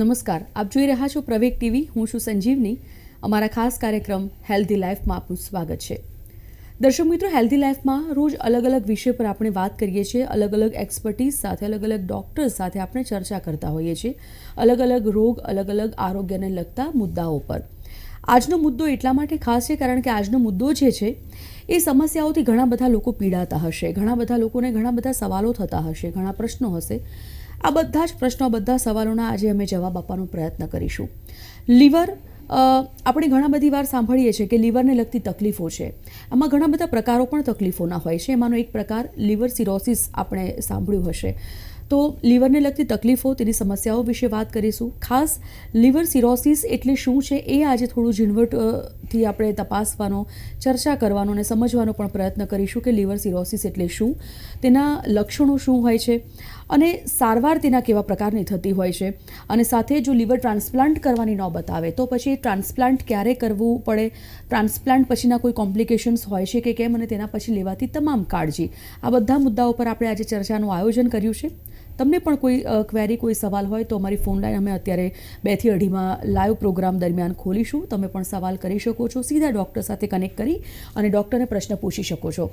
નમસ્કાર, આપ જોઈ રહ્યા છો પ્રવેગ ટીવી. હું છું સંજીવની. અમારા ખાસ કાર્યક્રમ હેલ્ધી લાઈફમાં આપનું સ્વાગત છે. દર્શક મિત્રો, હેલ્ધી લાઈફમાં રોજ અલગ અલગ વિષય પર આપણે વાત કરીએ છીએ. અલગ અલગ એક્સપર્ટીઝ સાથે, અલગ અલગ ડૉક્ટર્સ સાથે આપણે ચર્ચા કરતા હોઈએ છીએ. અલગ અલગ રોગ, અલગ અલગ આરોગ્યને લગતા મુદ્દાઓ પર. આજનો મુદ્દો એટલા માટે ખાસ છે કારણ કે આજનો મુદ્દો જે છે, એ સમસ્યાઓથી ઘણા બધા લોકો પીડાતા હશે. ઘણા બધા લોકોને ઘણા બધા સવાલો થતા હશે, ઘણા પ્રશ્નો હશે. આ બધા જ પ્રશ્નો બધા સવાલોના આજે અમે જવાબ આપવાનો પ્રયત્ન કરીશું. લીવર આપણે ઘણા બધી વાર સાંભળીએ છીએ કે લીવરને લગતી તકલીફો છે. આમાં ઘણા બધા પ્રકારો પણ તકલીફોના હોય છે. એમાંનો એક પ્રકાર લીવર સિરોસિસ આપણે સાંભળ્યું હશે. તો લીવરને લગતી તકલીફો, તેની સમસ્યાઓ વિશે વાત કરીશું. ખાસ લીવર સિરોસિસ એટલે શું છે એ આજે થોડું ઝીણવટથી આપણે તપાસવાનો, ચર્ચા કરવાનો અને સમજવાનો પણ પ્રયત્ન કરીશું કે લીવર સિરોસિસ એટલે શું, તેના લક્ષણો શું હોય છે. અને સારવાર તેના કેવા પ્રકારની થતી હોય છે. અને સાથે જો લીવર ટ્રાન્સપ્લાન્ટ કરવાની નોબત આવે તો પછી ટ્રાન્સપ્લાન્ટ ક્યારે કરવું પડે? ટ્રાન્સપ્લાન્ટ પછીના કોઈ કોમ્પ્લિકેશન્સ હોય છે કે કેમ? અને તેના પછી લેવાતી તમામ કાળજી. આ બધા મુદ્દાઓ પર આપણે આજે ચર્ચાનું આયોજન કર્યું છે. તમને પણ કોઈ ક્વેરી કોઈ સવાલ હોય તો અમારી ફોન લાઈન અમે અત્યારે બેથી અઢીમાં લાઈવ પ્રોગ્રામ દરમિયાન ખોલીશું. તમે પણ સવાલ કરી શકો છો, સીધા ડૉક્ટર સાથે કનેક્ટ કરી અને ડૉક્ટરને પ્રશ્ન પૂછી શકો છો.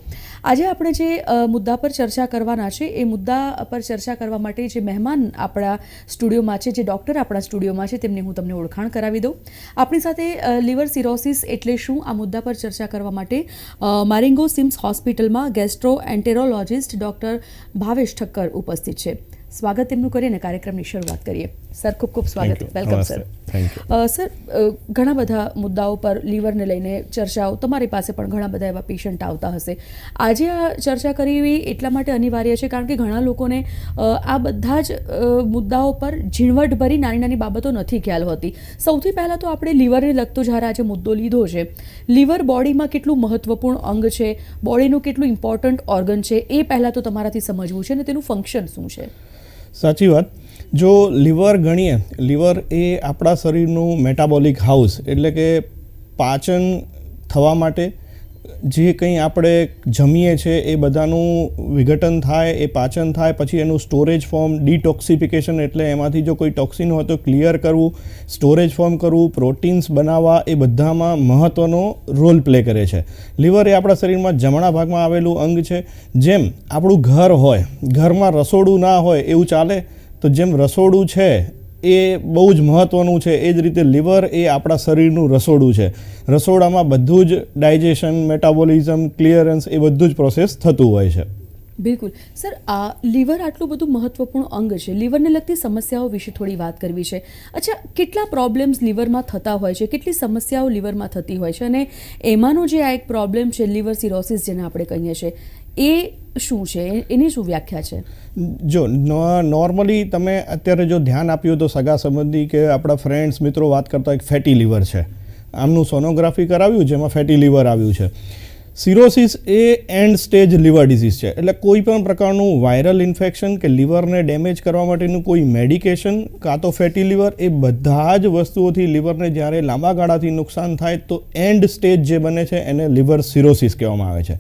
આજે આપણે જે મુદ્દા પર ચર્ચા કરવાના છે, એ મુદ્દા પર ચર્ચા કરવા માટે જે મહેમાન આપણા સ્ટુડિયોમાં છે, જે ડૉક્ટર આપણા સ્ટુડિયોમાં છે, તેમની હું તમને ઓળખાણ કરાવી દઉં. આપણી સાથે લિવર સિરોસિસ એટલે શું? આ મુદ્દા પર ચર્ચા કરવા માટે મારિંગો સિમ્સ હોસ્પિટલમાં gastroenterologist doctor Bhavesh Thakkar ઉપસ્થિત છે. સ્વાગત એમનું કરીએ ને કાર્યક્રમની શરૂઆત કરીએ. સર ખૂબ ખૂબ સ્વાગત. વેલકમ સર સર ઘણા બધા મુદ્દાઓ પર લીવરને લઈને ચર્ચાઓ તમારી પાસે પણ ઘણા બધા એવા પેશન્ટ આવતા હશે. આજે આ ચર્ચા કરવી એટલા માટે અનિવાર્ય છે કારણ કે ઘણા લોકોને આ બધા જ મુદ્દાઓ પર ઝીણવટભરી નાની નાની બાબતો નથી ખ્યાલ હોતી. સૌથી પહેલાં તો આપણે લીવરને લગતો જ્યારે આજે મુદ્દો લીધો છે. લીવર બોડીમાં કેટલું મહત્વપૂર્ણ અંગ છે? બોડીનું કેટલું ઇમ્પોર્ટન્ટ ઓર્ગન છે? એ પહેલાં તો તમારાથી સમજવું છે અને તેનું ફંક્શન શું છે? સાચી વાત. જો લીવર ગણીએ, લીવર એ આપણા શરીરનું મેટાબોલિક હાઉસ એટલે કે પાચન થવા માટે જે કંઈ આપણે જમીએ છીએ એ બધાનું વિઘટન થાય, એ પાચન થાય, પછી એનું સ્ટોરેજ ફોર્મ ડિટોક્સિફિકેશન એટલે એમાંથી જો કોઈ ટોક્સિન હોય તો ક્લિયર કરવું સ્ટોરેજ ફોર્મ કરવું પ્રોટીન્સ બનાવવા, એ બધામાં મહત્ત્વનો રોલ પ્લે કરે છે. લીવર એ આપણા શરીરમાં જમણા ભાગમાં આવેલું અંગ છે. જેમ આપણું ઘર હોય, ઘરમાં રસોડું ના હોય એવું ચાલે, તો જેમ રસોડું છે એ બહુ જ મહત્ત્વનું છે. એ જ રીતે લીવર એ આપણા શરીરનું રસોડું છે. રસોડામાં બધું જ ડાયજેશન, મેટાબોલિઝમ, ક્લિયરન્સ એ બધું જ પ્રોસેસ થતું હોય છે. બિલકુલ. સર, આ લીવર આટલું બધું મહત્વપૂર્ણ અંગ છે. લીવરને લગતી સમસ્યાઓ વિશે થોડી વાત કરવી છે. અચ્છા, કેટલા પ્રોબ્લેમ્સ લીવરમાં થતા હોય છે? કેટલી સમસ્યાઓ લીવરમાં થતી હોય છે? અને એમાંનો જે આ એક પ્રોબ્લેમ છે, લીવર સિરોસિસ જેને આપણે કહીએ છીએ એ શું છે? એની શું વ્યાખ્યા છે? જો નોર્મલી તમે અત્યારે જો ધ્યાન આપ્યું તો સગા સંબંધી કે આપણા ફ્રેન્ડ્સ મિત્રો વાત કરતા એક ફેટી લીવર છે. આમનું સોનોગ્રાફી કરાવ્યું જેમાં ફેટી લીવર આવ્યું છે. સિરોસિસ એ એન્ડ સ્ટેજ લિવર ડિઝીઝ છે. એટલે કોઈ પણ પ્રકારનું વાયરલ ઇન્ફેક્શન કે લિવરને ડેમેજ કરવા માટેનું કોઈ મેડિકેશન કાં તો ફેટી લિવર એ બધા જ વસ્તુઓથી લિવરને જ્યારે લાંબા ગાળાથી નુકસાન થાય તો એન્ડ સ્ટેજ જે બને છે એને લિવર સિરોસિસ કહેવામાં આવે છે.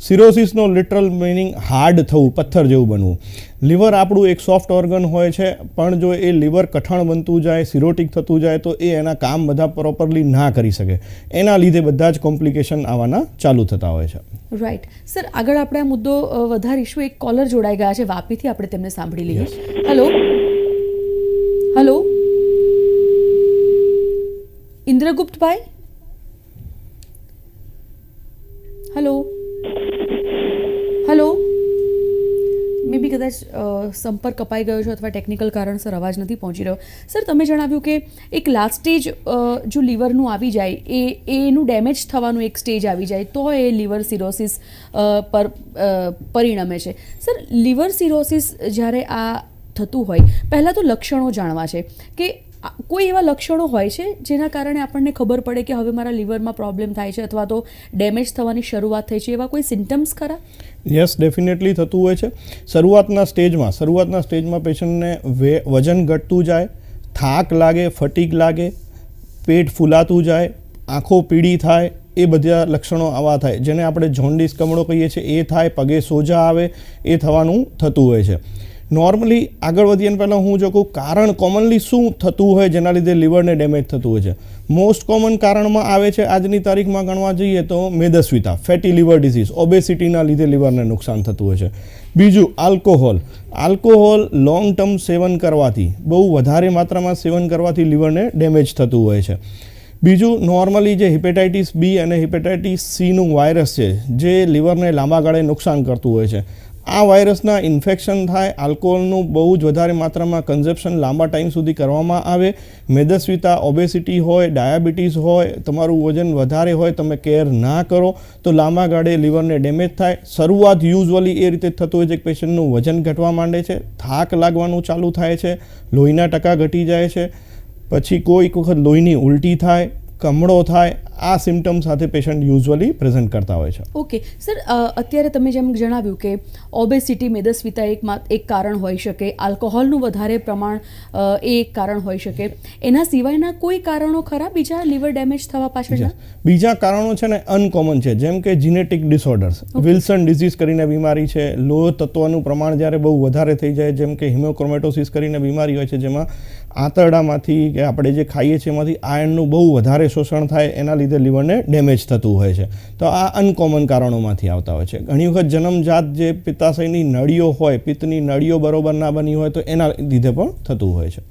સિરોસિસનો લિટરલ મિનિંગ હાર્ડ થવું પથ્થર જેવું બનવું. લિવર આપણું એક સોફ્ટ ઓર્ગન હોય છે પણ જો એ લિવર કઠણ બનતું જાય સિરોટિક થતું જાય તો એ એના કામ બધા પ્રોપરલી ના કરી શકે. એના લીધે બધા જ કોમ્પ્લિકેશન આવવાના ચાલુ થતા હોય છે. રાઈટ સર આગળ આપણે આ મુદ્દો વધારીશું. એક કોલર જોડાઈ ગયા છે. વાપીથી આપણે તેમને સાંભળી લઈએ. Hello hello Indraguptbhai hello hello may be કદાચ અ, સંપર્ક કપાઈ ગયો છે અથવા ટેકનિકલ કારણસર અવાજ નથી પહોંચી રહ્યો. સર તમે જણાવ્યું કે એક લાસ્ટ સ્ટેજ જો લીવરનું આવી જાય, એ, એનું ડેમેજ થવાનું એક સ્ટેજ આવી જાય, તો એ લીવર સિરોસિસ પર પરિણમે છે. સર લીવર સિરોસિસ જ્યારે આ થતું હોય, પહેલાં તો લક્ષણો જાણવા છે કે કોઈ એવા લક્ષણો હોય છે જેના કારણે આપણને ખબર પડે કે હવે મારા લીવરમાં પ્રોબ્લેમ થાય છે અથવા તો ડેમેજ થવાની શરૂઆત થઈ છે એવા કોઈ સિમ્ટમ્સ ખરા? યસ ડેફિનેટલી થતું હોય છે. શરૂઆતના સ્ટેજમાં શરૂઆતના સ્ટેજમાં પેશન્ટને વજન ઘટતું જાય, થાક લાગે ફટીક લાગે, પેટ ફૂલાતું જાય, આંખો પીળી થાય, એ બધા લક્ષણો આવા થાય. જેને આપણે જોન્ડિસ કમળો કહીએ છીએ, એ થાય, પગે સોજા આવે, એ થવાનું થતું હોય છે. નોર્મલી આગળ વધીએ પહેલાં હું જો કહું કારણ કોમનલી શું થતું હોય જેના લીધે લીવરને ડેમેજ થતું હોય છે. મોસ્ટ કોમન કારણમાં આવે છે આજની તારીખમાં ગણવા જઈએ તો મેદસ્વીતા ફેટી લીવર ડિઝીઝ ઓબેસિટીના લીધે લીવરને નુકસાન થતું હોય છે. બીજું આલ્કોહોલ આલ્કોહોલ લોંગ ટર્મ સેવન કરવાથી, બહુ વધારે માત્રામાં સેવન કરવાથી લીવરને ડેમેજ થતું હોય છે. બીજું નોર્મલી જે હિપેટાઇટિસ બી અને હિપેટાઇટિસ સીનું વાયરસ છે, જે લીવરને લાંબા ગાળે નુકસાન કરતું હોય છે. આ વાયરસના ઇન્ફેક્શન થાય, આલ્કોહોલનું બહુ જ વધારે માત્રામાં કન્ઝપ્શન લાંબા ટાઈમ સુધી કરવામાં આવે. મેદસ્વીતા ઓબેસિટી હોય ડાયાબિટીસ હોય, તમારું વજન વધારે હોય, તમે કેર ના કરો, તો લાંબા ગાળે લીવરને ડેમેજ થાય. શરૂઆત યુઝવલી એ રીતે થતું હોય છે કે પેશન્ટનું વજન ઘટવા માંડે છે, થાક લાગવાનું ચાલુ થાય છે, લોહીના ટકા ઘટી જાય છે, પછી કોઈક વખત લોહીની ઉલટી થાય, કમળો થાય આ સિમ્ટમ સાથે પેશન્ટ યુઝવલી પ્રેઝન્ટ કરતા હોય છે. ઓકે સર અત્યારે તમે જેમ જણાવ્યું કે ઓબેસિટી મેદસ્વીતા એક એક કારણ હોઈ શકે આલ્કોહોલનું વધારે પ્રમાણ એ એક કારણ હોઈ શકે. એના સિવાયના કોઈ કારણો ખરા? બીજા લીવર ડેમેજ થવા પાછળના? બીજા કારણો છે ને અનકોમન છે જેમ કે જીનેટિક ડિસઓર્ડર્સ વિલ્સન ડિઝીઝ કરીને બીમારી છે લોહ તત્વનું પ્રમાણ જ્યારે બહુ વધારે થઈ જાય જેમ કે હિમોક્રોમેટોસિસ કરીને બીમારી હોય છે જેમાં આંતરડામાંથી કે આપણે જે ખાઈએ છીએ એમાંથી આયર્નનું બહુ વધારે શોષણ થાય એના લીધે લીવરને ડેમેજ થતું હોય છે. તો આ અનકોમન કારણોમાંથી આવતા હોય છે. ઘણી વખત જન્મજાત જે પિત્તાશયની નળીઓ હોય, પિત્તની નળીઓ બરોબર ના બની હોય, તો એના લીધે પણ થતું હોય છે.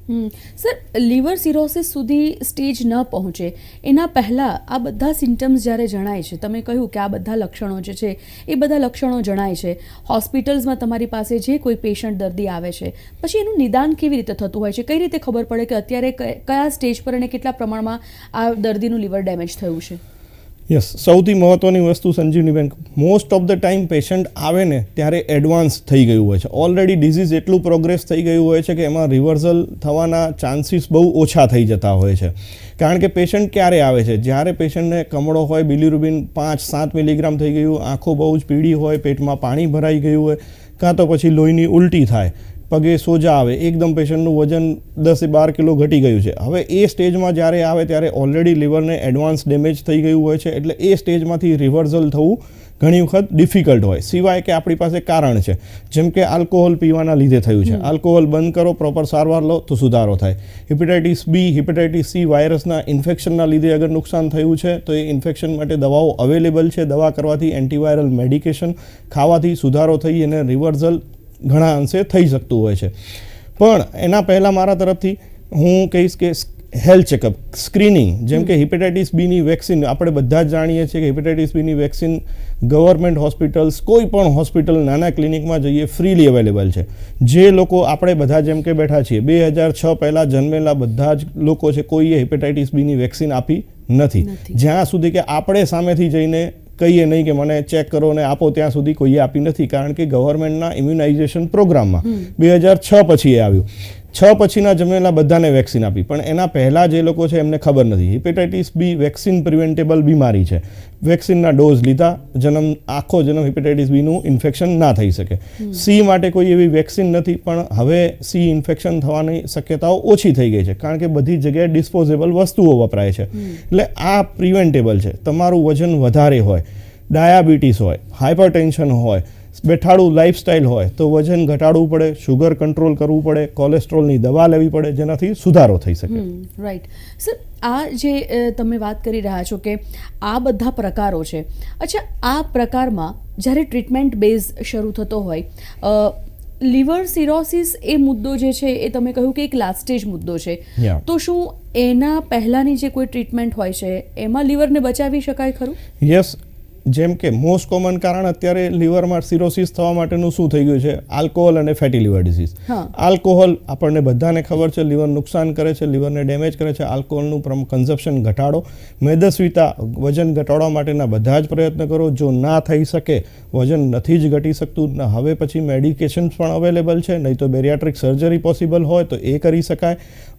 સર, લીવર સિરોસિસ સુધી સ્ટેજ ન પહોંચે. એના પહેલાં આ બધા સિમ્ટમ્સ જ્યારે જણાય છે, તમે કહ્યું કે આ બધા લક્ષણો જે છે, એ બધા લક્ષણો જણાય છે. હોસ્પિટલ્સમાં તમારી પાસે જે કોઈ પેશન્ટ દર્દી આવે છે, પછી એનું નિદાન કેવી રીતે થતું હોય છે? કઈ રીતે ખબર પડે કે અત્યારે કયા સ્ટેજ પર અને કેટલા પ્રમાણમાં આ દર્દીનું લીવર ડેમેજ થયું? છે? યસ સૌથી મહત્ત્વની વસ્તુ Sanjivaniben most of the time patient આવે ને ત્યારે એડવાન્સ થઈ ગયું હોય છે. ઓલરેડી ડિઝીઝ એટલું પ્રોગ્રેસ થઈ ગયું હોય છે કે એમાં રિવર્સલ થવાના ચાન્સીસ બહુ ઓછા થઈ જતા હોય છે. કારણ કે પેશન્ટ ક્યારે આવે છે? જ્યારે પેશન્ટને કમળો હોય બિલીરુબિન પાંચ, સાત મિલીગ્રામ થઈ ગયું, આંખો બહુ જ પીળી હોય, પેટમાં પાણી ભરાઈ ગયું હોય, કાં તો પછી લોહીની ઉલટી થાય. પગે સોજા આવે એકદમ પેશન્ટનું વજન દસ બાર કિલો ઘટી ગયું છે. હવે એ સ્ટેજમાં જ્યારે આવે ત્યારે ઓલરેડી લીવરને એડવાન્સ ડેમેજ થઈ ગયું હોય છે એટલે એ સ્ટેજમાંથી રિવર્ઝલ થવું ઘણી વખત ડિફિકલ્ટ હોય. સિવાય કે આપણી પાસે કારણ છે જેમ કે આલ્કોહોલ પીવાના લીધે થયું છે. આલ્કોહોલ બંધ કરો પ્રોપર સારવાર લો તો સુધારો થાય. હિપેટાઇટિસ બી હિપેટાઇટિસ સી વાયરસના ઇન્ફેક્શનના લીધે અગર નુકસાન થયું છે તો એ ઇન્ફેક્શન માટે દવાઓ અવેલેબલ છે. દવા કરવાથી એન્ટીવાયરલ મેડિકેશન ખાવાથી સુધારો થઈ અને રિવર્સલ ઘણા અંશે થઈ શકતું હોય છે. પણ એના પહેલાં મારા તરફથી હું કહીશ કે હેલ્થ ચેકઅપ સ્ક્રીનિંગ જેમ કે હિપેટાઇટિસ બીની વેક્સિન આપણે બધા જ જાણીએ છીએ કે હિપેટાઇટિસ બીની વેક્સિન ગવર્મેન્ટ હોસ્પિટલ્સ કોઈ પણ હોસ્પિટલ નાના ક્લિનિકમાં જઈએ ફ્રીલી અવેલેબલ છે. જે લોકો આપણે બધા જેમ કે બેઠા છીએ બે હજાર છ પહેલાં જન્મેલા બધા જ લોકો છે કોઈએ હિપેટાઇટિસ બીની વેક્સિન આપી નથી. નથી. જ્યાં સુધી કે આપણે સામેથી જઈને કહીએ નહીં કે મને ચેક કરો ને આપો ત્યાં સુધી કોઈએ આપી નથી. કારણ કે ગવર્મેન્ટના ઇમ્યુનાઇઝેશન પ્રોગ્રામમાં બે હજાર છ પછી એ આવ્યું. છ પછીના જન્મેલા બધાને વેક્સિન આપી. પણ એના પહેલાં જે લોકો છે એમને ખબર નથી. હિપેટાઇટિસ બી વેક્સિન પ્રિવેન્ટેબલ બીમારી છે. વેક્સિનના ડોઝ લીધા જન્મ આખો જન્મ હિપેટાઇટિસ બીનું ઇન્ફેક્શન ના થઈ શકે. સી માટે કોઈ એવી વેક્સિન નથી પણ હવે સી ઇન્ફેક્શન થવાની શક્યતાઓ ઓછી થઈ ગઈ છે. કારણ કે બધી જગ્યાએ ડિસ્પોઝેબલ વસ્તુઓ વપરાય છે. એટલે આ પ્રિવેન્ટેબલ છે. તમારું વજન વધારે હોય ડાયાબિટીસ હોય હાઇપરટેન્શન હોય બેઠાડું લાઇફસ્ટાઇલ હોય તો વજન ઘટાડવું પડે શુગર કંટ્રોલ કરવું પડે કોલેસ્ટ્રોલની દવા લેવી પડે જેનાથી સુધારો થઈ શકે. રાઈટ સર આ જે તમે વાત કરી રહ્યા છો કે આ બધા પ્રકારો છે. અચ્છા આ પ્રકારમાં જ્યારે ટ્રીટમેન્ટ બેઝ શરૂ થતો હોય લિવર સિરોસિસ એ મુદ્દો જે છે એ તમે કહ્યું કે એક લાસ્ટ સ્ટેજ મુદ્દો છે. તો શું એના પહેલાંની જે કોઈ ટ્રીટમેન્ટ હોય છે એમાં લિવરને બચાવી શકાય ખરું? યસ જેમ કે મોસ્ટ કોમન કારણ અત્યારે લીવરમાં સિરોસિસ થવા માટેનું શું થઈ ગયું છે? આલ્કોહોલ અને ફેટી લીવર ડિસીઝ આલ્કોહોલ આપણને બધાને ખબર છે લીવર નુકસાન કરે છે લીવરને ડેમેજ કરે છે. આલ્કોહોલનું કન્ઝપ્શન ઘટાડો. મેદસ્વીતા વજન ઘટાડવા માટેના બધા જ પ્રયત્ન કરો. જો ના થઈ શકે વજન નથી જ ઘટી શકતું. હવે પછી મેડિકેશન્સ પણ અવેલેબલ છે. નહીં તો બેરિયાટ્રિક સર્જરી પોસિબલ હોય તો એ કરી શકાય.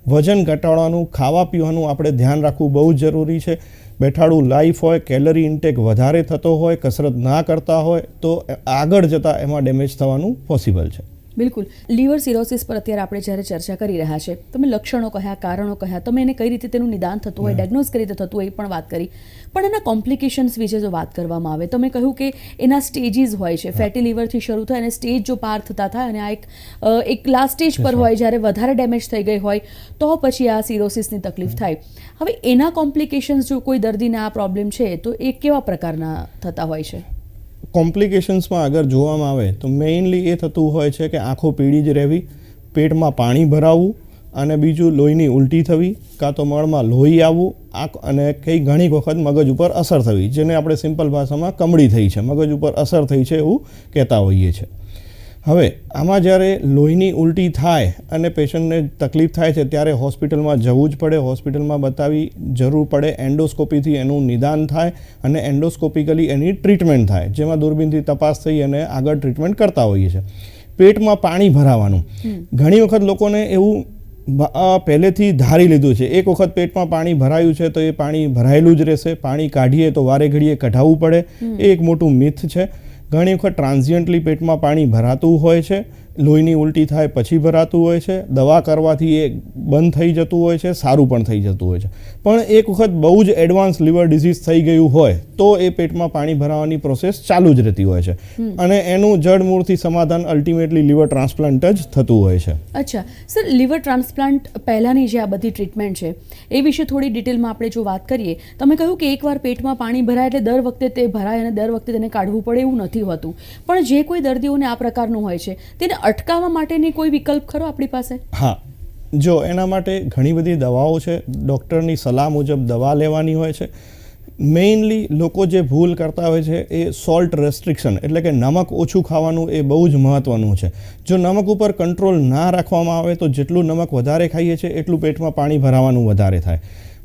વજન ઘટાડવાનું ખાવા પીવાનું આપણે ધ્યાન રાખવું બહુ જ જરૂરી છે. બેઠાડું લાઈફ હોય, કેલરી ઇન્ટેક વધારે થતો હોય, કસરત ના કરતા હોય, તો આગળ જતાં એમાં ડેમેજ થવાનું પોસિબલ છે. બિલકુલ. લીવર સિરોસિસ પર અત્યારે આપણે જ્યારે ચર્ચા કરી રહ્યા છે તમે લક્ષણો કહ્યા કારણો કહ્યા તમે એને કઈ રીતે તેનું નિદાન થતું હોય ડાયગ્નોઝ કઈ રીતે થતું હોય એ પણ વાત કરી. પણ એના કોમ્પ્લિકેશન્સ વિશે જો વાત કરવામાં આવે તમે કહ્યું કે એના સ્ટેજીસ હોય છે ફેટી લીવરથી શરૂ થાય અને સ્ટેજ જો પાર થતા થાય અને આ એક એક લાસ્ટ સ્ટેજ પર હોય જ્યારે વધારે ડેમેજ થઈ ગઈ હોય તો પછી આ સિરોસિસની તકલીફ થાય. હવે એના કોમ્પ્લિકેશન્સ જો કોઈ દર્દીને આ પ્રોબ્લેમ છે તો એ કેવા પ્રકારના થતા હોય છે? કોમ્પ્લિકેશન્સમાં અગર જોવામાં આવે તો મેઇનલી એ થતું હોય છે કે આંખો પીળી જ રહેવી, પેટમાં પાણી ભરાવવું અને બીજું લોહીની ઉલટી થવી, કાં તો મળમાં લોહી આવવું, આંખ અને કઈ ઘણી વખત મગજ ઉપર અસર થવી, જેને આપણે સિમ્પલ ભાષામાં કમળી થઈ છે. મગજ ઉપર અસર થઈ છે એવું કહેતા હોઈએ છીએ. હવે આમાં જ્યારે લોહીની ઉલટી થાય અને પેશન્ટને તકલીફ થાય છે ત્યારે હોસ્પિટલમાં જવું જ પડે. હોસ્પિટલમાં બતાવી જરૂર પડે એન્ડોસ્કોપીથી એનું નિદાન થાય અને એન્ડોસ્કોપિકલી એની ટ્રીટમેન્ટ થાય જેમાં દૂરબીનથી તપાસ થઈ અને આગળ ટ્રીટમેન્ટ કરતા હોઈએ છીએ. પેટમાં પાણી ભરાવાનું. ઘણી વખત લોકોને એવું પહેલેથી ધારી લીધું છે એક વખત પેટમાં પાણી ભરાયું છે તો એ પાણી ભરાયેલું જ રહેશે. પાણી કાઢીએ તો વારે ઘડીએ કઢાવવું પડે. એ એક મોટું મિથ છે. ઘણી વખત ટ્રાન્ઝિયન્ટલી પેટમાં પાણી ભરાતું હોય છે. લોહીની ઉલટી થાય પછી ભરાતું હોય છે દવા કરવાથી એ બંધ થઈ જતું હોય છે સારું પણ થઈ જતું હોય છે. પણ એક વખત બહુ જ એડવાન્સ લીવર ડિઝીઝ થઈ ગયું હોય તો એ પેટમાં પાણી ભરાવાની પ્રોસેસ ચાલુ જ રહેતી હોય છે. અને એનું જડમૂળથી સમાધાન અલ્ટિમેટલી લીવર ટ્રાન્સપ્લાન્ટ જ થતું હોય છે. અચ્છા. સર લીવર ટ્રાન્સપ્લાન્ટ પહેલાંની જે આ બધી ટ્રીટમેન્ટ છે એ વિશે થોડી ડિટેલમાં આપણે જો વાત કરીએ તમે કહ્યું કે એકવાર પેટમાં પાણી ભરાય એટલે દર વખતે તે ભરાય અને દર વખતે તેને કાઢવું પડે એવું નથી હોતું. પણ જે કોઈ દર્દીઓને આ પ્રકારનું હોય છે તેને અટકાવવા માટેની કોઈ વિકલ્પ ખરો આપણી પાસે? હા. જો એના માટે ઘણી બધી દવાઓ છે. ડૉક્ટરની સલાહ મુજબ દવા લેવાની હોય છે. મેઇનલી લોકો જે ભૂલ કરતા હોય છે એ સોલ્ટ રેસ્ટ્રિક્શન એટલે કે નમક ઓછું ખાવાનું એ બહુ જ મહત્ત્વનું છે. જો નમક ઉપર કંટ્રોલ ના રાખવામાં આવે તો જેટલું નમક વધારે ખાઈએ છીએ, એટલું પેટમાં પાણી ભરાવાનું વધારે થાય.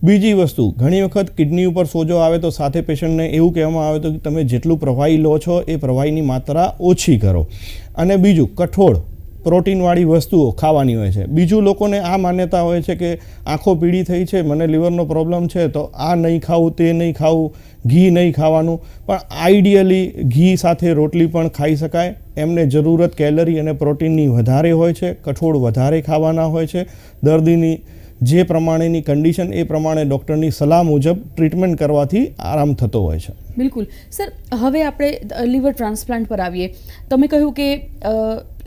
બીજી વસ્તુ, ઘણી વખત કિડની ઉપર સોજો આવે તો સાથે પેશન્ટને એવું કહેવામાં આવે તો કે તમે જેટલું પ્રવાહી લો છો એ પ્રવાહીની માત્રા ઓછી કરો. અને બીજું, કઠોળ, પ્રોટીનવાળી વસ્તુઓ ખાવાની હોય છે. બીજું, લોકોને આ માન્યતા હોય છે કે આંખો પીળી થઈ છે, મને લીવરનો પ્રોબ્લેમ છે, તો આ નહીં ખાવું, તે નહીં ખાવું, ઘી નહીં ખાવાનું. પણ આઈડિયલી ઘી સાથે રોટલી પણ ખાઈ શકાય. એમને જરૂરત કેલરી અને પ્રોટીનની વધારે હોય છે, કઠોળ વધારે ખાવાના હોય છે. દર્દીની જે પ્રમાણેની કન્ડિશન એ પ્રમાણે ડૉક્ટરની સલાહ મુજબ ટ્રીટમેન્ટ કરવાથી આરામ થતો હોય છે. બિલકુલ. સર, હવે આપણે લીવર ટ્રાન્સપ્લાન્ટ પર આવીએ. તમે કહ્યું કે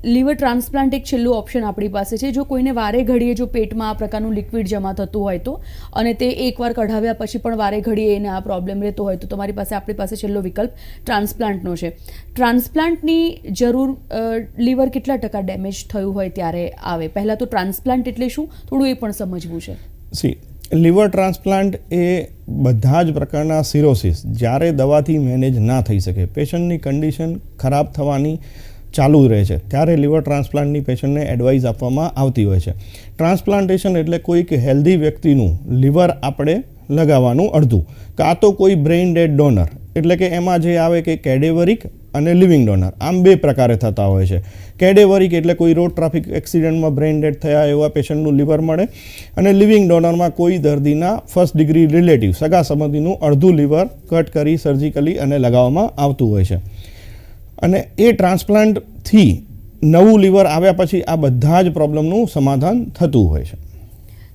લીવર ટ્રાન્સપ્લાન્ટ એક છેલ્લું ઓપ્શન આપણી પાસે છે. જો કોઈને વારે ઘડીએ જો પેટમાં આ પ્રકારનું લિક્વિડ જમા થતું હોય તો, અને તે એકવાર કઢાવ્યા પછી પણ વારે ઘડીએ એને આ પ્રોબ્લેમ રહેતો હોય, તો તમારી પાસે આપણી પાસે છેલ્લો વિકલ્પ ટ્રાન્સપ્લાન્ટનો છે. ટ્રાન્સપ્લાન્ટની જરૂર લીવર કેટલા ટકા ડેમેજ થયું હોય ત્યારે આવે? પહેલાં તો ટ્રાન્સપ્લાન્ટ એટલે શું? થોડું એ પણ સમજવું છે. સી, લીવર ટ્રાન્સપ્લાન્ટ એ બધા જ પ્રકારના સિરોસિસ જ્યારે દવાથી મેનેજ ના થઈ શકે. પેશન્ટની કન્ડિશન ખરાબ થવાની ચાલુ રહે છે. ત્યારે લીવર ટ્રાન્સપ્લાન્ટની પેશન્ટને એડવાઇસ આપવામાં આવતી હોય છે. ટ્રાન્સપ્લાન્ટેશન એટલે કોઈક હેલ્ધી વ્યક્તિનું લીવર આપણે લગાવવાનું અડધું. કાં તો કોઈ બ્રેઇન ડેડ ડોનર. એટલે કે એમાં જે આવે કે કેડેવરિક અને લિવિંગ ડોનર. આમ બે પ્રકારે થતા હોય છે. કેડેવરિક એટલે કોઈ રોડ ટ્રાફિક એક્સિડન્ટમાં બ્રેઇન ડેડ થયા એવા પેશન્ટનું લીવર મળે અને લિવિંગ ડોનરમાં કોઈ દર્દીના ફર્સ્ટ ડિગ્રી રિલેટિવ, સગા સંબંધીનું અડધું લીવર કટ કરી, સર્જિકલી અને લગાવવામાં આવતું હોય છે. અને એ ટ્રાન્સપ્લાન્ટથી નવું લીવર આવ્યા પછી આ બધા જ પ્રોબ્લેમનું સમાધાન થતું હોય છે.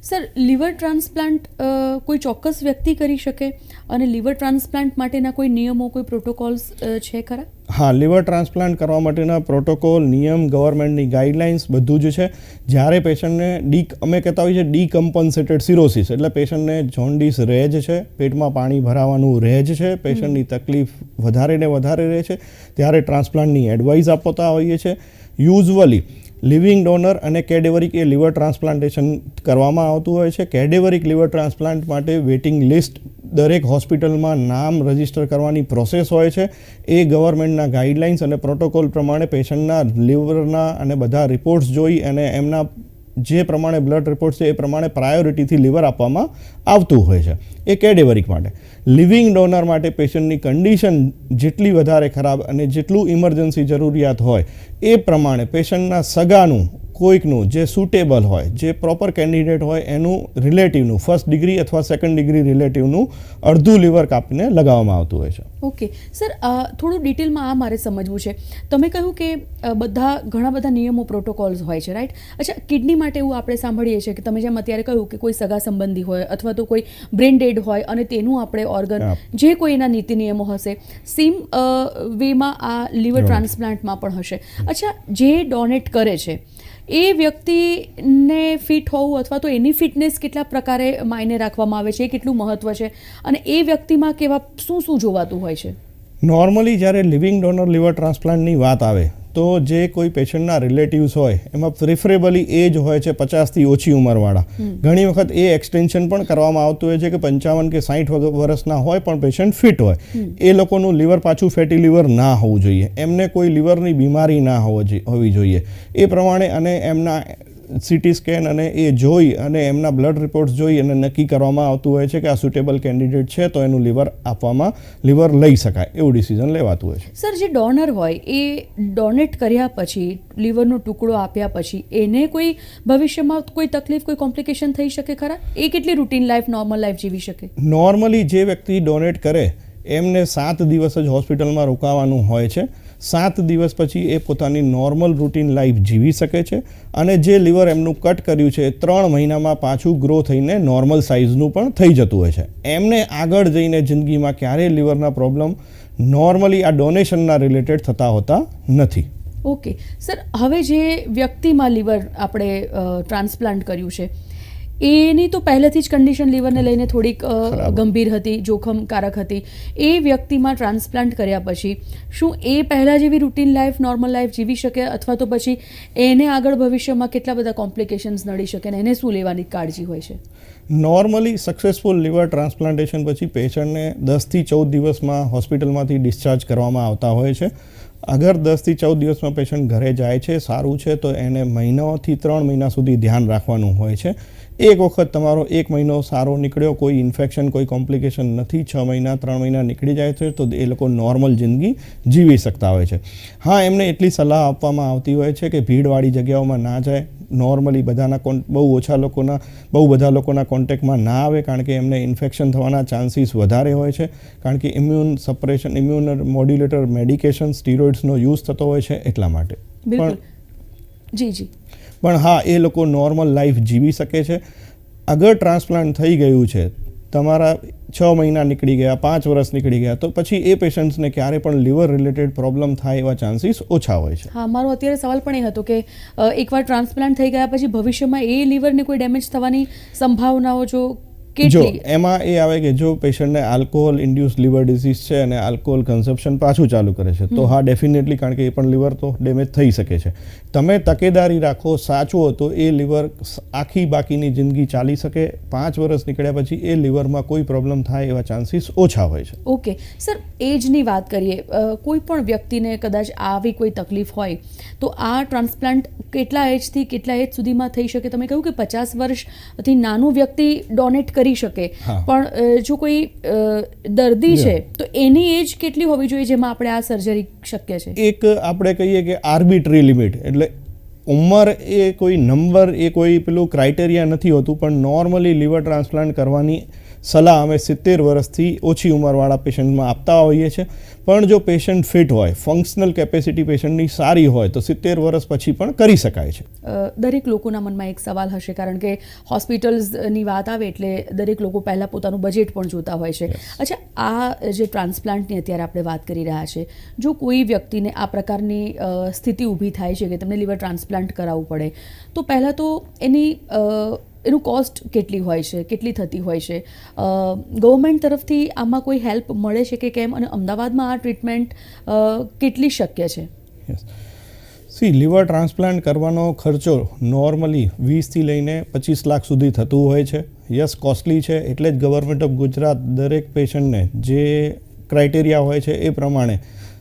સર, લીવર ટ્રાન્સપ્લાન્ટ કોઈ ચોક્કસ વ્યક્તિ કરી શકે અને લીવર ટ્રાન્સપ્લાન્ટ માટેના કોઈ નિયમો, કોઈ પ્રોટોકોલ્સ છે ખરા? હા, લીવર ટ્રાન્સપ્લાન્ટ કરવા માટેના પ્રોટોકોલ, નિયમ, ગવર્મેન્ટની ગાઈડલાઇન્સ બધું જ છે. જ્યારે પેશન્ટને ડી, અમે કહેતા હોઈએ છીએ ડીકમ્પન્સેટેડ સિરોસિસ, એટલે પેશન્ટને જોન્ડિસ રહે જ છે, પેટમાં પાણી ભરાવાનું રહે જ છે, પેશન્ટની તકલીફ વધારે ને વધારે રહે છે. ત્યારે ટ્રાન્સપ્લાન્ટની એડવાઇસ આપતા હોઈએ છીએ. યુઝવલી લિવિંગ ડોનર અને કેડેવરિક એ લીવર ટ્રાન્સપ્લાન્ટેશન કરવામાં આવતું હોય છે. કેડેવરિક લીવર ટ્રાન્સપ્લાન્ટ માટે વેઇટિંગ લિસ્ટ દરેક હોસ્પિટલમાં નામ રજિસ્ટર કરવાની પ્રોસેસ હોય છે. એ ગવર્મેન્ટના ગાઈડલાઇન્સ અને પ્રોટોકોલ પ્રમાણે પેશન્ટના લીવરના અને બધા રિપોર્ટ્સ જોઈ અને એમના જે પ્રમાણે બ્લડ રિપોર્ટ છે એ પ્રમાણે પ્રાયોરિટીથી લીવર આપવામાં આવતું હોય છે. એ કેડેવરિક માટે. લિવિંગ ડોનર માટે પેશન્ટની કન્ડિશન જેટલી વધારે ખરાબ અને જેટલું ઇમરજન્સી જરૂરિયાત હોય, એ પ્રમાણે પેશન્ટના સગાનું કોઈકનું જે સુટેબલ હોય જે પ્રોપર કેન્ડિડેટ હોય એનું રિલેટિવનું ફર્સ્ટ ડિગ્રી અથવા સેકન્ડ ડિગ્રી રિલેટિવનું અડધું લીવર કાપીને લગાવવામાં આવતું હોય છે. ઓકે સર થોડું ડિટેલમાં આ મારે સમજવું છે. તમે કહ્યું કે બધા ઘણા બધા નિયમો પ્રોટોકોલ્સ હોય છે રાઈટ અચ્છા કિડની માટે એવું આપણે સાંભળીએ છીએ કે તમે જેમ અત્યારે કહ્યું કે કોઈ સગા સંબંધી હોય અથવા તો કોઈ બ્રેન ડેડ હોય અને તેનું આપણે ઓર્ગન જે કોઈ એના નીતિ નિયમો હશે સેમ વેમાં આ લીવર ટ્રાન્સપ્લાન્ટમાં પણ હશે. અચ્છા જે ડોનેટ કરે છે એ વ્યક્તિને ફિટ હોવું અથવા તો એની ફિટનેસ કેટલા પ્રકારે માયને રાખવામાં આવે છે કેટલું મહત્વ છે અને એ વ્યક્તિમાં કેવા શું શું જોવાતું હોય છે? નોર્મલી જ્યારે લિવિંગ ડોનર લિવર ટ્રાન્સપ્લાન્ટની વાત આવે તો જે કોઈ પેશન્ટના રિલેટિવ્સ હોય એમાં પ્રિફરેબલી એજ હોય છે પચાસથી ઓછી ઉંમરવાળા. ઘણી વખત એ એક્સટેન્શન પણ કરવામાં આવતું હોય છે કે પંચાવન કે સાઠ વર્ષના હોય પણ પેશન્ટ ફિટ હોય. એ લોકોનું લીવર પાછું ફેટી લીવર ના હોવું જોઈએ. એમને કોઈ લીવરની બીમારી ના હોવો હોવી જોઈએ. એ પ્રમાણે અને એમના સીટી સ્કેન અને એ જોઈ અને એમના બ્લડ રિપોર્ટ્સ જોઈ અને નક્કી કરવામાં આવતું હોય છે કે આ સુટેબલ કેન્ડિડેટ છે તો એનું લીવર આપવામાં લીવર લઈ શકાય એવું ડિસિઝન લેવાતું હોય છે. સર જે ડોનર હોય એ ડોનેટ કર્યા પછી લીવરનો ટુકડો આપ્યા પછી એને કોઈ ભવિષ્યમાં કોઈ તકલીફ કોઈ કોમ્પ્લિકેશન થઈ શકે ખરા? એ કેટલી રૂટીન લાઈફ નોર્મલ લાઈફ જીવી શકે? નોર્મલી જે વ્યક્તિ ડોનેટ કરે એમને સાત દિવસ જ હોસ્પિટલમાં રોકાવાનું હોય છે. સાત દિવસ પછી એ પોતાની નોર્મલ રૂટીન લાઈફ જીવી શકે છે અને જે લીવર એમનું કટ કર્યું છે ત્રણ મહિનામાં પાછું ગ્રો થઈને નોર્મલ સાઇઝનું પણ થઈ જતું હોય છે. એમને આગળ જઈને જિંદગીમાં ક્યારેય લીવરના પ્રોબ્લેમ નોર્મલી આ ડોનેશનના રિલેટેડ થતા હોતા નથી. ઓકે સર હવે જે વ્યક્તિમાં લીવર આપણે ટ્રાન્સપ્લાન્ટ કર્યું છે એની તો પહેલેથી જ કન્ડિશન લીવરને લઈને થોડીક ગંભીર હતી જોખમકારક હતી. એ વ્યક્તિમાં ટ્રાન્સપ્લાન્ટ કર્યા પછી શું એ પહેલાં જેવી રૂટીન લાઈફ નોર્મલ લાઈફ જીવી શકે? અથવા તો પછી એને આગળ ભવિષ્યમાં કેટલા બધા કોમ્પ્લિકેશન્સ નડી શકે ને એને શું લેવાની કાળજી હોય છે? નોર્મલી સક્સેસફુલ લીવર ટ્રાન્સપ્લાન્ટેશન પછી પેશન્ટને દસથી ચૌદ દિવસમાં હોસ્પિટલમાંથી ડિસ્ચાર્જ કરવામાં આવતા હોય છે. અગર દસથી ચૌદ દિવસમાં પેશન્ટ ઘરે જાય છે સારું છે તો એને મહિનાથી ત્રણ મહિના સુધી ધ્યાન રાખવાનું હોય છે. એક વખત તમારો એક મહિનો સારો નીકળ્યો કોઈ ઇન્ફેક્શન કોઈ કોમ્પ્લિકેશન નથી છ મહિના ત્રણ મહિના નીકળી જાય છે તો એ લોકો નોર્મલ જિંદગી જીવી શકતા હોય છે. હા એમને એટલી સલાહ આપવામાં આવતી હોય છે કે ભીડવાળી જગ્યાઓમાં ના જાય. નોર્મલી બધાના કોન બહુ ઓછા લોકોના બહુ બધા લોકોના કોન્ટેક્ટમાં ના આવે કારણ કે એમને ઇન્ફેક્શન થવાના ચાન્સીસ વધારે હોય છે. કારણ કે immune suppression immune modulator medication સ્ટીરોઇડ્સનો use થતો હોય છે એટલા માટે. પણ જી જી. પણ હા, એ લોકો નોર્મલ લાઈફ જીવી શકે છે. અગર ટ્રાન્સપ્લાન્ટ થઈ ગયું છે, તમારા છ મહિના નીકળી ગયા, પાંચ વર્ષ નીકળી ગયા, તો પછી એ પેશન્ટ્સને ક્યારે પણ લીવર રિલેટેડ પ્રોબ્લેમ થાય એવા ચાન્સીસ ઓછા હોય છે. હા, મારો અત્યારે સવાલ પણ એ હતો કે એકવાર ટ્રાન્સપ્લાન્ટ થઈ ગયા પછી ભવિષ્યમાં એ લીવરને કોઈ ડેમેજ થવાની સંભાવનાઓ જો જો એમાં એ આવે કે જો પેશન્ટને આલ્કોહોલ ઇન્ડ્યુસ લીવર ડિસીઝ છે અને આલ્કોહોલ કન્ઝપ્શન પાછું ચાલુ કરે છે તો હા ડેફિનેટલી કારણ કે એ પણ લીવર તો ડેમેજ થઈ શકે છે. તમે તકેદારી રાખો સાચવો તો એ લીવર આખી બાકીની જિંદગી ચાલી શકે પાંચ વર્ષ નીકળ્યા પછી એ લીવરમાં કોઈ પ્રોબ્લેમ થાય એવા ચાન્સીસ ઓછા હોય છે. ઓકે. સર એજની વાત કરીએ કોઈ પણ વ્યક્તિને કદાચ આવી કોઈ તકલીફ હોય તો આ ટ્રાન્સપ્લાન્ટ કેટલા એજથી કેટલા એજ સુધીમાં થઈ શકે? તમે કહ્યું કે પચાસ વર્ષથી નાનું વ્યક્તિ ડોનેટ કરી શકે. પણ જો કોઈ દર્દી છે તો એની એજ કેટલી હોવી જોઈએ જેમાં આપણે આ સર્જરી શક્ય છે? એક આપણે કહીએ કે આર્બિટરી લિમિટ એટલે ઉંમર એ કોઈ નંબર એ કોઈ પેલું ક્રાઇટેરિયા નથી હોતું પણ નોર્મલી લીવર ટ્રાન્સપ્લાન્ટ કરવાની સલાહ અમે સિત્તેર વર્ષથી ઓછી ઉંમરવાળા પેશન્ટમાં આપતા હોઈએ છીએ. પણ જો પેશન્ટ ફિટ હોય ફંક્શનલ કેપેસિટી પેશન્ટની સારી હોય તો સિત્તેર વર્ષ પછી પણ કરી શકાય છે. દરેક લોકોના મનમાં એક સવાલ હશે કારણ કે હોસ્પિટલ્સની વાત આવે એટલે દરેક લોકો પહેલાં પોતાનું બજેટ પણ જોતા હોય છે. અચ્છા આ જે ટ્રાન્સપ્લાન્ટની અત્યારે આપણે વાત કરી રહ્યા છે જો કોઈ વ્યક્તિને આ પ્રકારની સ્થિતિ ઊભી થાય છે કે તમને લીવર ટ્રાન્સપ્લાન્ટ કરાવવું પડે તો પહેલાં તો એની એનું કોસ્ટ કેટલી હોય છે, કેટલી થતી હોય છે? ગવર્મેન્ટ તરફથી આમાં કોઈ હેલ્પ મળે છે કે કેમ? અને અમદાવાદમાં આ ટ્રીટમેન્ટ કેટલી શક્ય છે? સી લીવર ટ્રાન્સપ્લાન્ટ કરવાનો ખર્ચો નોર્મલી વીસથી લઈને પચીસ લાખ સુધી થતું હોય છે. યસ કોસ્ટલી છે. એટલે જ ગવર્મેન્ટ ઓફ ગુજરાત દરેક પેશન્ટને જે ક્રાઇટેરિયા હોય છે એ પ્રમાણે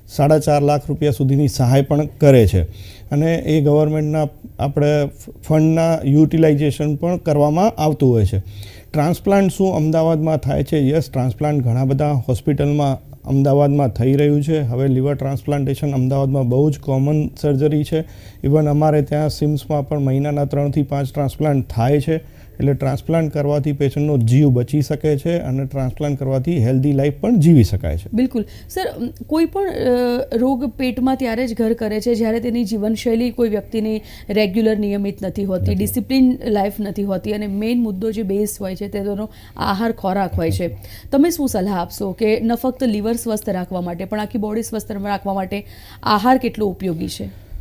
સાડા ચાર લાખ રૂપિયા સુધીની સહાય પણ કરે છે. અને એ ગવર્મેન્ટના આપણે ફંડના યુટિલાઇઝેશન પણ કરવામાં આવતું હોય છે. ટ્રાન્સપ્લાન્ટ શું અમદાવાદમાં થાય છે? યસ, ટ્રાન્સપ્લાન્ટ ઘણા બધા હોસ્પિટલમાં અમદાવાદમાં થઈ રહ્યું છે. હવે લીવર ટ્રાન્સપ્લાન્ટેશન અમદાવાદમાં બહુ જ કોમન સર્જરી છે. ઇવન અમારે ત્યાં સિમ્સમાં પણ મહિનાના ત્રણથી પાંચ ટ્રાન્સપ્લાન્ટ થાય છે. એટલે ટ્રાન્સપ્લાન્ટ કરવાથી પેશન્ટનો જીવ બચી શકે છે અને ટ્રાન્સપ્લાન્ટ કરવાથી હેલ્ધી લાઈફ પણ જીવી શકાય છે. બિલકુલ. સર કોઈ પણ રોગ પેટમાં ત્યારે જ ઘર કરે છે જ્યારે તેની જીવનશૈલી કોઈ વ્યક્તિની રેગ્યુલર નિયમિત નથી હોતી ડિસિપ્લિન લાઈફ નથી હોતી અને મેઇન મુદ્દો જે બેઝ હોય છે તેનો આહાર ખોરાક હોય છે. તમે શું સલાહ આપશો કે ન ફક્ત લીવર સ્વસ્થ રાખવા માટે પણ આખી બોડી સ્વસ્થ રાખવા માટે આહાર કેટલો ઉપયોગી છે?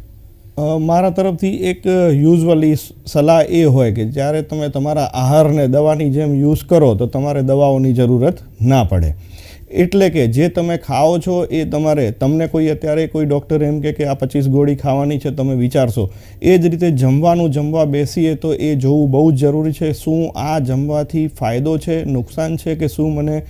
મારા તરફથી એક યુઝવલી સલાહ એ હોય કે જ્યારે તમે તમારા આહારને દવાની જેમ યુઝ કરો તો તમારે દવાઓની જરૂરત ના પડે. એટલે કે જે તમે ખાઓ છો એ તમારે, તમને કોઈ અત્યારે કોઈ ડૉક્ટર એમ કે કે આ પચીસ ગોળી ખાવાની છે તમે વિચારશો. એ જ રીતે જમવાનું જમવા બેસીએ તો એ જોવું બહુ જ જરૂરી છે. શું આ જમવાથી ફાયદો છે, નુકસાન છે કે શું મને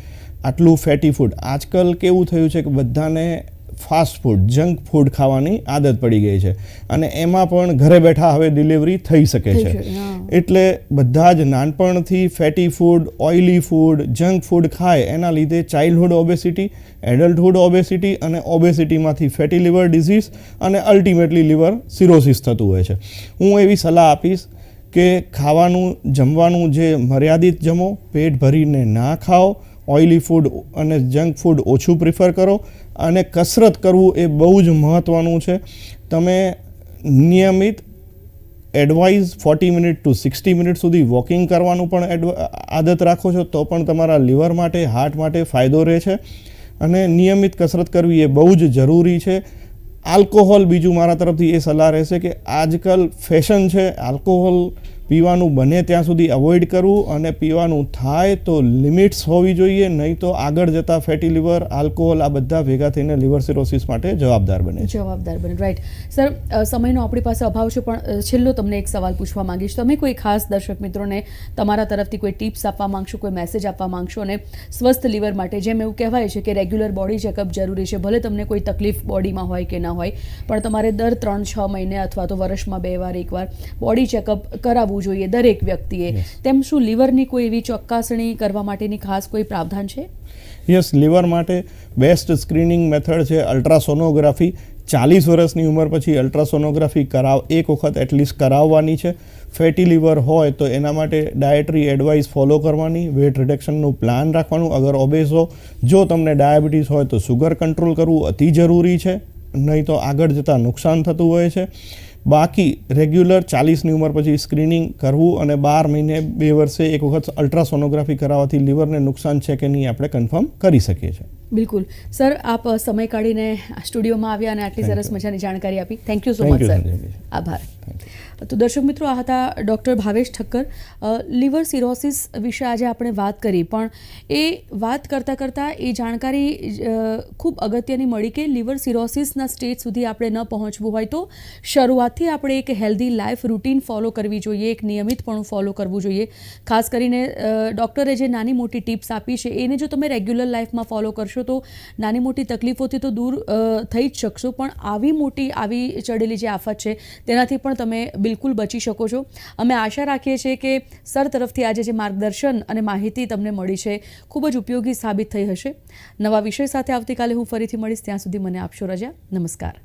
આટલું ફેટી ફૂડ? આજકાલ કેવું થયું છે કે બધાને ફાસ્ટ ફૂડ જંક ફૂડ ખાવાની આદત પડી ગઈ છે. અને એમાં પણ ઘરે બેઠા હવે ડિલિવરી થઈ શકે છે. એટલે બધા જ નાનપણથી fatty food oily food junk food ખાય એના લીધે ચાઇલ્ડહુડ ઓબેસિટી એડલ્ટહુડ ઓબેસિટી અને ઓબેસિટીમાંથી ફેટી લિવર ડિઝીઝ અને અલ્ટિમેટલી લિવર સિરોસિસ થતું હોય છે. હું એવી સલાહ આપીશ કે ખાવાનું જમવાનું જે મર્યાદિત જમો પેટ ભરીને ના ખાઓ ઓઇલી ફૂડ અને જંક ફૂડ ઓછું પ્રિફર કરો અને કસરત કરવું એ બહુ જ મહત્ત્વનું છે. તમે નિયમિત advise forty minute to sixty minute સુધી વોકિંગ કરવાનું પણ આદત રાખો છો, તો પણ તમારા લીવર માટે, હાર્ટ માટે ફાયદો રહે છે. અને નિયમિત કસરત કરવી એ બહુ જ જરૂરી છે. આલ્કોહોલ બીજું મારા તરફથી એ સલાહ રહેશે કે આજકાલ ફેશન છે, આલ્કોહોલ પીવાનું બને ત્યાં સુધી અવોઇડ કરવું અને પીવાનું થાય તો લિમિટ્સ હોવી જોઈએ, નહીં તો આગળ જતા ફેટી લિવર આલ્કોહોલ આ બધા ભેગા થઈને લિવર સિરોસિસ માટે જવાબદાર બને જવાબદાર બને રાઈટ સર સમયનો આપણી પાસે અભાવ છે, પણ છેલ્લો તમને એક સવાલ પૂછવા માંગીશ. તમે કોઈ ખાસ દર્શક મિત્રોને તમારા તરફથી કોઈ ટિપ્સ આપવા માંગશો, કોઈ મેસેજ આપવા માંગશો અને સ્વસ્થ લિવર માટે, જેમ એવું કહેવાય છે કે રેગ્યુલર બોડી ચેકઅપ જરૂરી છે, ભલે તમને કોઈ તકલીફ બોડીમાં હોય કે ના હોય, પણ તમારે દર ત્રણ છ મહિને અથવા તો વર્ષમાં બે વાર એકવાર બોડી ચેકઅપ કરાવવું જોઈએ દરેક વ્યક્તિએ. તેમ શું લીવરની કોઈ એવી ચકાસણી કરવા માટેની ખાસ કોઈ પ્રાવધાન છે? યસ લીવર માટે બેસ્ટ સ્ક્રીનિંગ મેથડ છે અલ્ટ્રાસોનોગ્રાફી. ચાલીસ વર્ષની ઉંમર પછી અલ્ટ્રાસોનોગ્રાફી કરાવ એક વખત એટલીસ્ટ કરાવવાની છે. ફેટી લીવર હોય તો એના માટે ડાયટરી એડવાઇસ ફોલો કરવાની વેટ રિડક્શનનું પ્લાન રાખવાનું. અગર ઓબેસ હો જો તમને ડાયાબિટીસ હોય તો સુગર કંટ્રોલ કરવું અતિ જરૂરી છે. નહીં તો આગળ જતાં નુકસાન થતું હોય છે. બાકી રેગ્યુલર ચાલીસની ઉંમર પછી સ્ક્રીનિંગ કરવું અને બાર મહિને બે વર્ષે એક વખત અલ્ટ્રાસોનોગ્રાફી કરાવવાથી લીવરને નુકસાન છે કે નહીં આપણે કન્ફર્મ કરી શકીએ છીએ. બિલકુલ. સર આપ સમય કાઢીને સ્ટુડિયોમાં આવ્યા અને આટલી સરસ મજાની જાણકારી આપી. Thank you so much sir આભાર. તો દર્શક મિત્રો, આ હતા doctor Bhavesh Thakkar. Liver cirrhosis વિશે આજે આપણે વાત કરી, પણ એ વાત કરતાં કરતાં એ જાણકારી ખૂબ અગત્યની મળી કે લીવર સિરોસિસના સ્ટેજ સુધી આપણે ન પહોંચવું હોય તો શરૂઆતથી આપણે એક હેલ્ધી લાઈફ રૂટીન ફોલો કરવી જોઈએ, એક નિયમિતપણું ફોલો કરવું જોઈએ. ખાસ કરીને ડૉક્ટરે જે નાની મોટી ટિપ્સ આપી છે, એને જો તમે રેગ્યુલર લાઈફમાં ફોલો કરશો તો નાની મોટી તકલીફોથી તો દૂર થઈ જ શકશો, પણ આવી મોટી, આવી ચડેલી જે આફત છે, તેનાથી પણ તમે બિલકુલ બચી શકો છો. અમે આશા રાખીએ છીએ કે સર તરફથી આજે જે માર્ગદર્શન અને માહિતી તમને મળી છે, ખૂબ જ ઉપયોગી સાબિત થઈ હશે. નવા વિષય સાથે આવતીકાલે હું ફરીથી મળીશ. ત્યાં સુધી મને આપશો રજા. નમસ્કાર.